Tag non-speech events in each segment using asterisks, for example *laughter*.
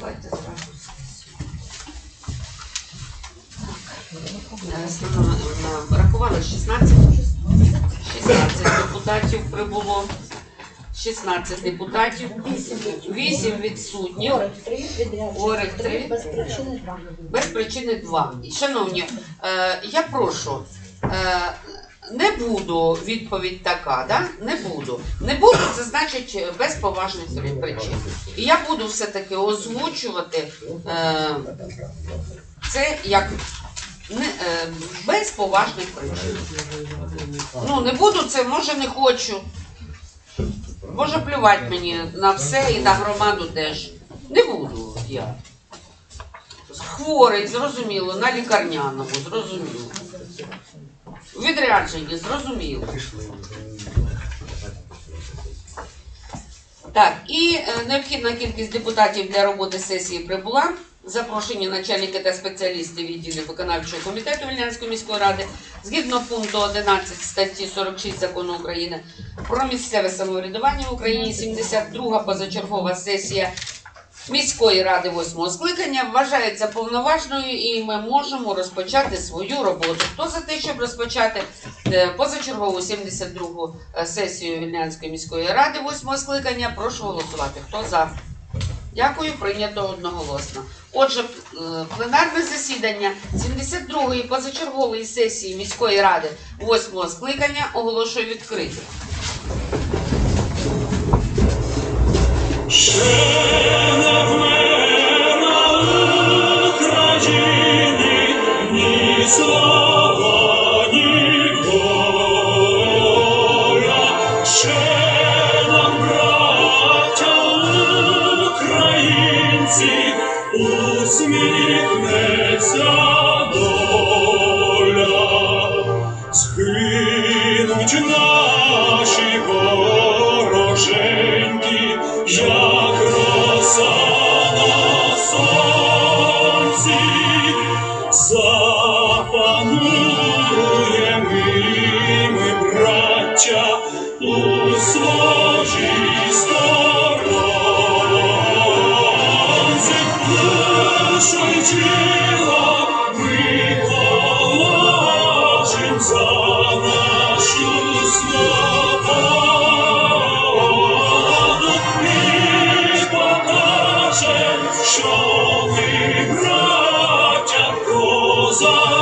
Давайте зразу Рахували 16? 16 депутатів прибуло. 16 депутатів, 8 відсутніх, без причини два. без причини 2. Шановні, е, я прошу, е, не буду відповідь така, да? не буду. Не буду, це значить е, без поважних причин. І я буду все-таки озвучувати е, це як не, е, без поважних причин. Ну, не буду це, може не хочу. Може плювати мені на все і на громаду теж. Не буду я. Хворий, зрозуміло, на лікарняному, зрозуміло. У Відрядженні, зрозуміло. Так, і е, необхідна кількість депутатів для роботи сесії прибула. Запрошені начальники та спеціалісти відділів виконавчого комітету Вільнянської міської ради згідно пункту 11 статті 46 закону України про місцеве самоврядування в Україні 72 позачергова сесія міської ради восьмого скликання вважається повноважною і ми можемо розпочати свою роботу. Хто за те, щоб розпочати е, позачергову 72-гу е, сесію Вільнянської міської ради восьмого скликання, прошу голосувати. Хто за? Дякую, прийнято одноголосно. Отже, е, пленарне засідання 72-ї позачергової сесії міської ради восьмого скликання оголошую відкритим. sun.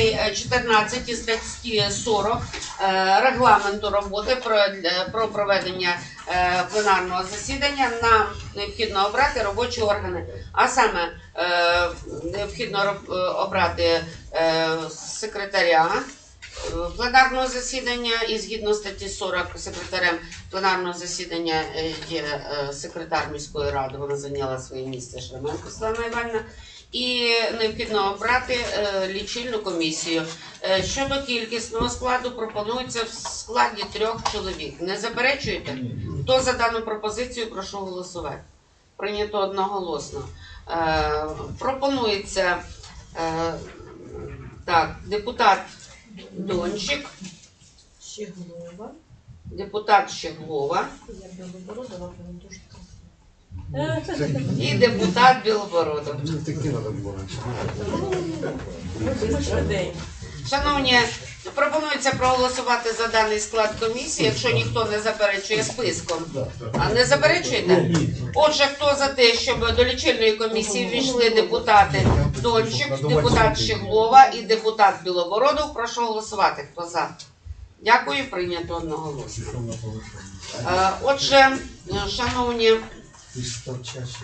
Статей е, 14 статті 40 е, регламенту роботи про, про проведення е, пленарного засідання нам необхідно обрати робочі органи. А саме е, необхідно обрати секретаря. Пленарного засідання і згідно статті 40 секретарем пленарного засідання є секретар міської ради. Вона зайняла своє місце Шраменко Світлана Іванівна. І необхідно обрати е, лічильну комісію. Е, щодо кількісного складу пропонується в складі трьох чоловік. Не заперечуєте? Хто за дану пропозицію, прошу голосувати. Прийнято одноголосно. Е, пропонується так, депутат Дончик, Щеглова. депутат Щеглова Я і депутат Білобородов. Шановні, пропонується проголосувати за даний склад комісії, якщо ніхто не заперечує списком. А не заперечуєте? Отже, хто за те, щоб до лічильної комісії ввійшли депутати Дончик, депутат Щеглова і депутат Білобородов, прошу голосувати. Хто за? Дякую, прийнято одноголосно. Е, Отже, шановні. Ж став чаще.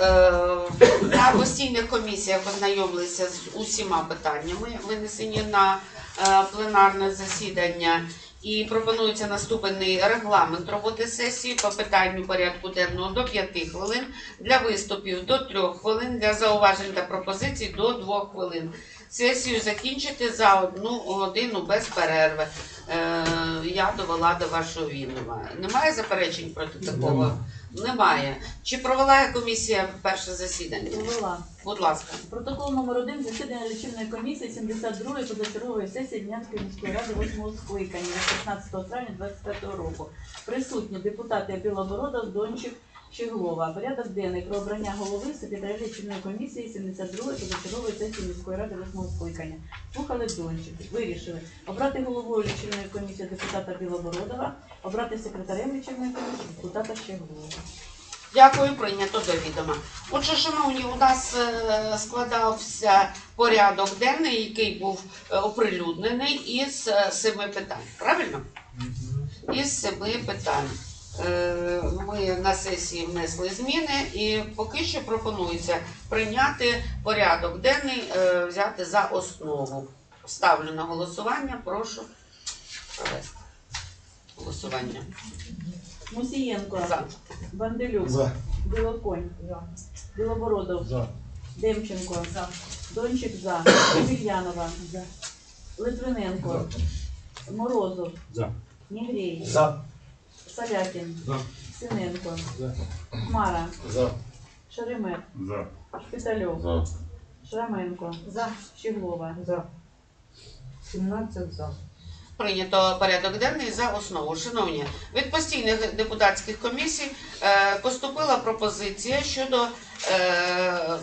Е, На постійних комісіях ознайомилися з усіма питаннями, винесені на е, пленарне засідання. І пропонується наступний регламент роботи сесії по питанню порядку денного до 5 хвилин, для виступів до 3 хвилин, для зауважень та пропозицій до 2 хвилин. Сесію закінчити за одну годину без перерви. Е, я довела до вашого відома. Немає заперечень проти такого? Нема. Немає. Чи провела комісія перше засідання? Провела. Будь ласка. Протокол номер 1 засідання лічильної комісії 72-ї позачергової сесії Днянської міської ради 8 скликання від 16 травня 25 року. Присутні депутати Білобородов, Дончик, Щеглова. Порядок денний про обрання голови секретаря лічильної комісії 72-ї позачергової сесії міської ради 8 скликання. Слухали Дончик. Вирішили обрати головою лічильної комісії депутата Білобородова, обрати секретарем лічильної комісії депутата Щеглова. Дякую, прийнято до відома. Отже, шановні, у нас е, складався порядок денний, який був е, оприлюднений із е, семи питань. Правильно? Із семи питань. Е, Ми на сесії внесли зміни і поки що пропонується прийняти порядок денний, е, взяти за основу. Ставлю на голосування, прошу. Провести голосування. Мусієнко, За. Банделюк, За. Білоконь, Білобородов, За. Демченко, Дончик за, Емельянова, *coughs* Литвиненко, Морозов, За. Нігрей, За. Салякін, За. Синенко, За. Хмара, За. Шеремет, За. Шпитальов, За. Шраменко, За. Щеглова. За. 17 за. Прийнято порядок денний за основу. Шановні, від постійних депутатських комісій е, поступила пропозиція щодо е,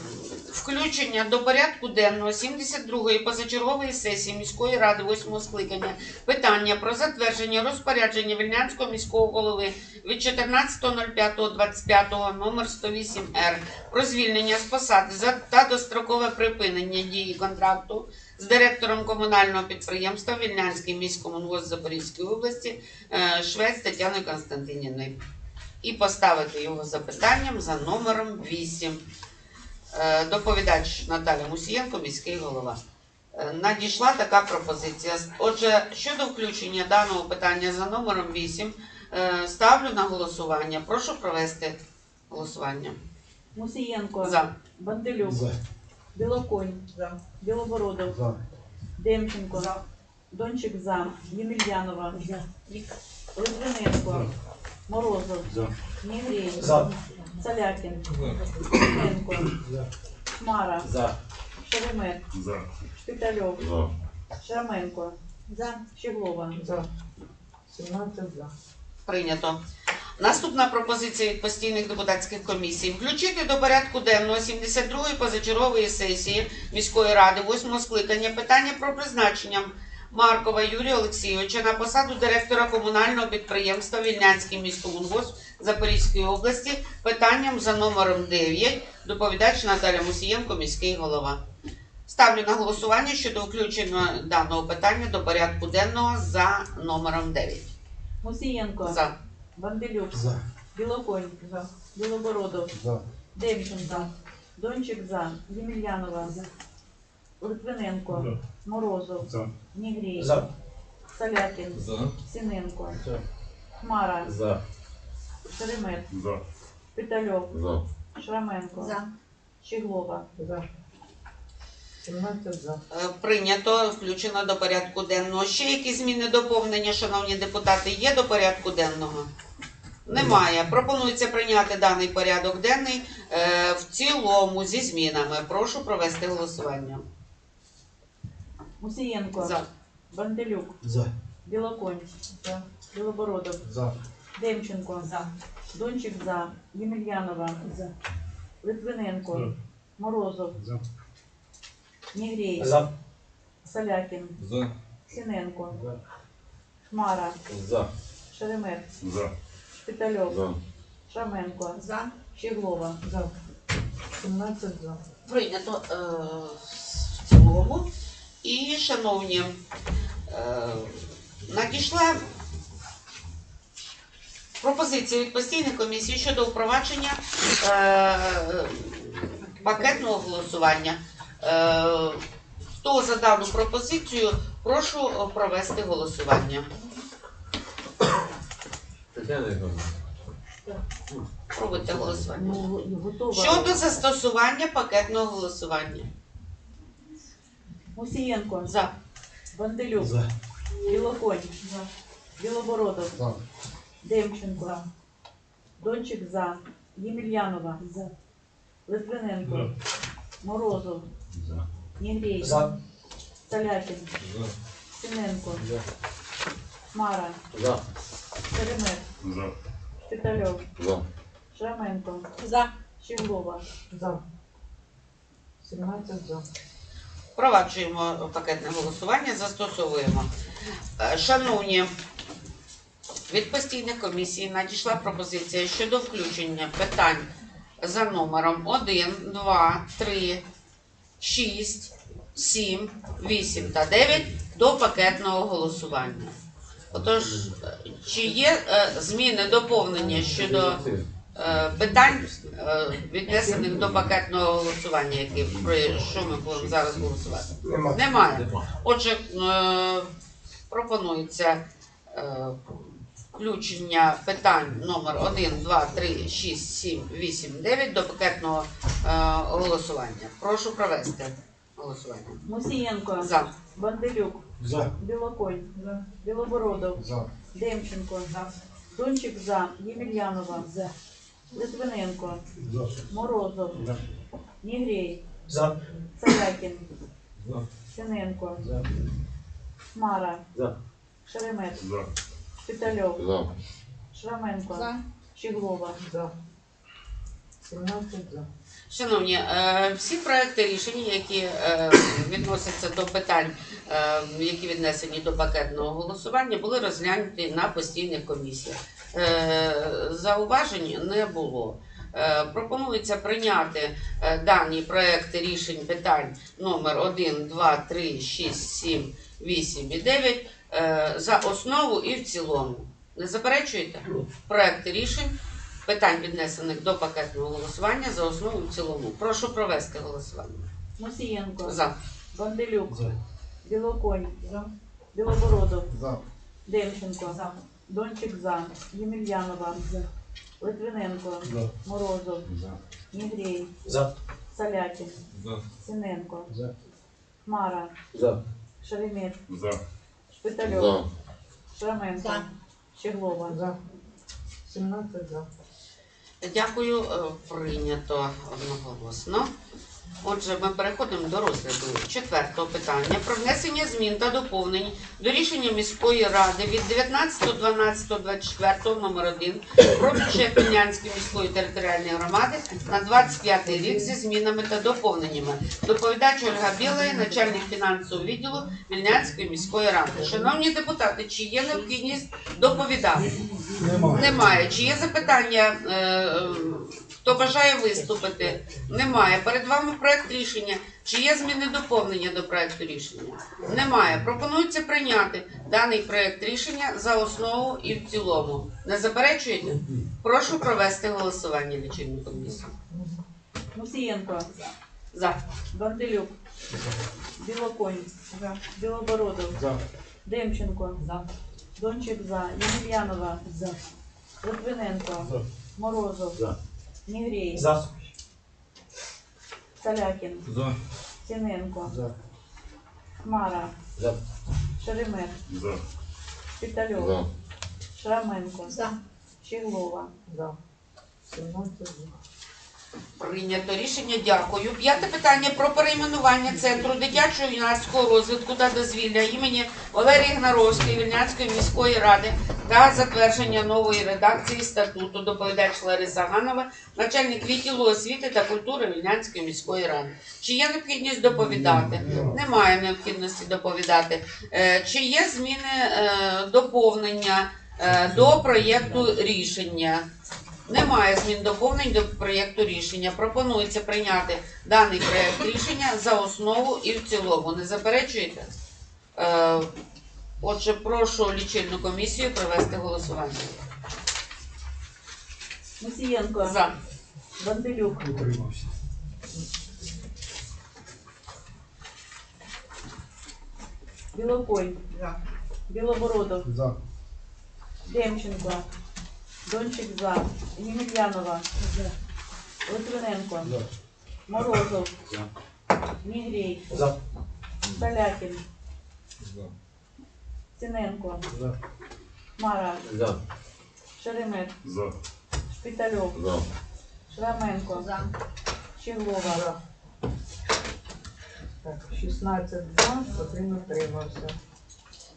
включення до порядку денного 72-ї позачергової сесії міської ради 8 скликання питання про затвердження розпорядження Вільнянського міського голови від 14.05.25 номер 108 Р про звільнення з посади та дострокове припинення дії контракту з директором комунального підприємства Вільнянський міськкомунгос Запорізької області е, Швець Тетяною Константинівною. І поставити його запитанням за номером 8. Е, Доповідач Наталя Мусієнко, міський голова. Е, Надійшла така пропозиція. Отже, щодо включення даного питання за номером 8, е, ставлю на голосування. Прошу провести голосування. Мусієнко, За. Банделюк, За. Білоконь, За. Білобородов, За. Демченко, Дончик за, Ємельянова, Литвиненко, Морозов, За. Нігрей, За. Салякін, За. Хмара, За. Шеремет, За. Шпитальов, За. Шраменко, За. Щеглова. За. 17 за. Прийнято. Наступна пропозиція від постійних депутатських комісій включити до порядку денного 72-ї позачергової сесії міської ради 8-го скликання питання про призначення Маркова Юрія Олексійовича на посаду директора комунального підприємства Вільнянський міськомунгос Запорізької області питанням за номером 9. Доповідач Наталя Мусієнко, міський голова. Ставлю на голосування щодо включення даного питання до порядку денного за номером 9. Мусієнко, За. Банделюк, За. Білоконь, За. Білобородов, За. Демченко, Дончик за, Ємельянова, Литвиненко, За. Морозов, За. Нігрей, За. Салякін, За. Синенко, За. Хмара, За. Шеремет, За. Питальов, За. Шраменко, За. Щеглова. За. 17 за. Е, Прийнято, включено до порядку денного. Ще якісь зміни доповнення, шановні депутати, є до порядку денного? Немає. Пропонується прийняти даний порядок денний е, в цілому зі змінами. Прошу провести голосування. Мусієнко, За. Банделюк, За. Білоконь, За. Білобородов, За. Демченко, За. Дончик за, Ємельянова, За. Литвиненко, За. Морозов, За. Нігрей, За. Салякін, За. Синенко, За. Хмара, За. Шеремет, За. Шпитальов, За. Шраменко, За. Щеглова. За. 17 за. Прийнято е, в цілому. І, шановні, е, надійшла пропозиція від постійної комісії щодо впровадження е, пакетного голосування. Е, хто за дану пропозицію, прошу провести голосування. Тетяна. Проводьте голосування. Ну, готова. Щодо застосування пакетного голосування. Мусієнко, За. Банделюк, За. Білоконь, Білобородов, За. Демченко, Дончик за, Ємельянова, Литвиненко, Морозов, За. Нігрей, За. Салякін, За. Синенко, За. Хмара, За. Шеремет, За. Шпитальов, За. Шраменко, За. Щеглова, За. 17 за. Впроваджуємо пакетне голосування, застосовуємо. Е, Шановні, від постійної комісії надійшла пропозиція щодо включення питань за номером 1, 2, 3, 6, 7, 8 та 9 до пакетного голосування. Отож, чи є е, зміни, доповнення щодо е, питань, е, віднесених до пакетного голосування, які, про що ми будемо зараз голосувати? Немає. Отже, пропонується включення питань номер 1, 2, 3, 6, 7, 8, 9 до пакетного е, голосування. Прошу провести голосування. Мусієнко, За. Банделюк, За. Білоконь, Білобородов, За. Демченко, Дончик за, Ємельянова, Литвиненко, За. Морозов, За. Нігрей, За. Салякін, За. Синенко, За. Хмара, За. Шеремет, За. Шпитальов, За. Шраменко, Щеглова, За. 17 за. Шановні, е, всі проекти рішень, які е, відносяться до питань, е, які віднесені до пакетного голосування, були розглянуті на постійних комісіях. Е, Зауважень не було. Е, Пропонується прийняти е, дані проекти рішень питань номер 1, 2, 3, 6, 7, 8 і 9 е, за основу і в цілому. Не заперечуєте? Проекти рішень питань, віднесених до пакетного голосування за основу і в цілому. Прошу провести голосування. Мусієнко, За. Банделюк, За. Білоконь, Білобородов, За. Демченко, Дончик за, Ємельянова, Литвиненко, За. Морозов, За. Нігрей, За. Салякін, За. Синенко, За. Хмара, За. Шеремет, За. Шпитальов, Шраменко, Щеглова, За. 17 за. Дякую, е, прийнято одноголосно. Отже, ми переходимо до розгляду четвертого питання про внесення змін та доповнень до рішення міської ради від 19.12.24 номер 1 про бюджет Вільнянської міської територіальної громади на 25 рік зі змінами та доповненнями. Доповідач Ольга Білая, начальник фінансового відділу Вільнянської міської ради. Шановні депутати, чи є необхідність доповідати? Немає. Немає. Чи є запитання? е, Хто бажає виступити? Немає. Перед вами проект рішення. Чи є зміни доповнення до проекту рішення? Немає. Пропонується прийняти даний проект рішення за основу і в цілому. Не заперечуєте? Прошу провести голосування лічильну комісію. Мусієнко, За. Банделюк, Білоконь, за. Білобородов, За. Демченко, за. Дончик за, Ємельянова, Литвиненко, За. Морозов, За. Нігрей, За. Салякін, За. Синенко, За. Хмара, За. Шеремет, За. Шпитальов, За. Шраменко, Щеглова, За. 17 за. Прийнято рішення. Дякую. П'яте питання про перейменування центру дитячого юнацького розвитку та дозвілля імені Валерії Гнаровської Вільнянської міської ради та затвердження нової редакції статуту. Доповідач Лариса Ганова, начальник відділу освіти та культури Вільнянської міської ради. Чи є необхідність доповідати? Немає необхідності доповідати. Е, Чи є зміни е, доповнення е, до проєкту рішення? Немає змін доповнень до проєкту рішення. Пропонується прийняти даний проєкт рішення за основу і в цілому. Не заперечуєте? Е, Отже, прошу лічильну комісію провести голосування. Мусієнко, За. Банделюк, Утримався. Білоконь, Білобородов, За. Демченко, Дончик за. Ємельянова. Литвиненко. За. Морозов. За. Мігрей. За. Полякін. За. Синенко. За. Мара. За. Шеремет. За. Шпитальов. За. Шраменко. Щеглова. За. Так, 16 за, один утримався.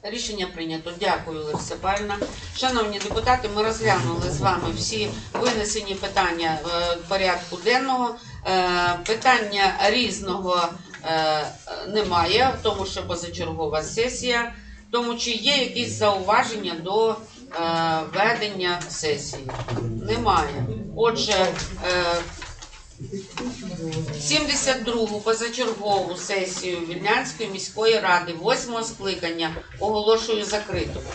Рішення прийнято. Дякую, Лариса Степанівна. Шановні депутати, ми розглянули з вами всі винесені питання е, порядку денного. Е, Питання різного е, немає, тому що позачергова сесія. Тому чи є якісь зауваження до ведення сесії? Немає. Отже, 72-гу позачергову сесію Вільнянської міської ради 8-го скликання оголошую закритою.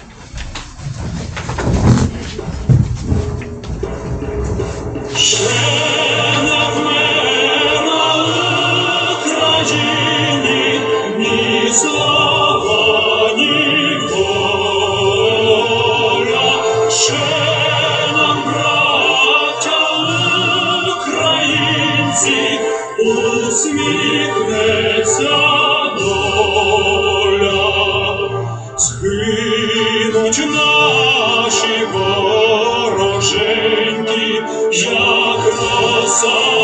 Україні Наші вороженьки, як роса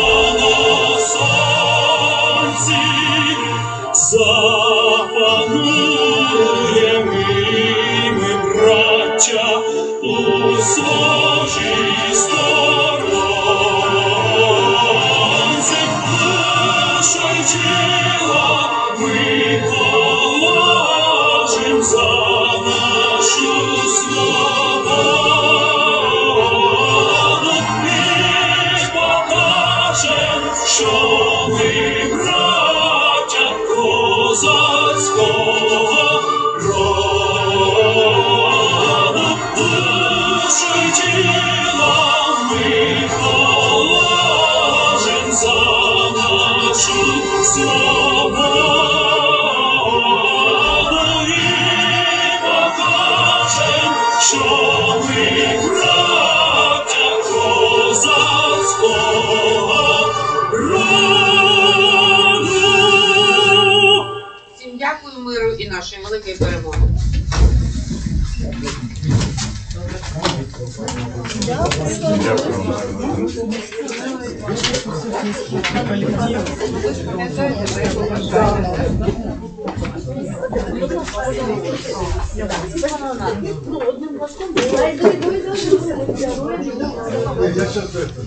нашої великої перемоги. Я сейчас это.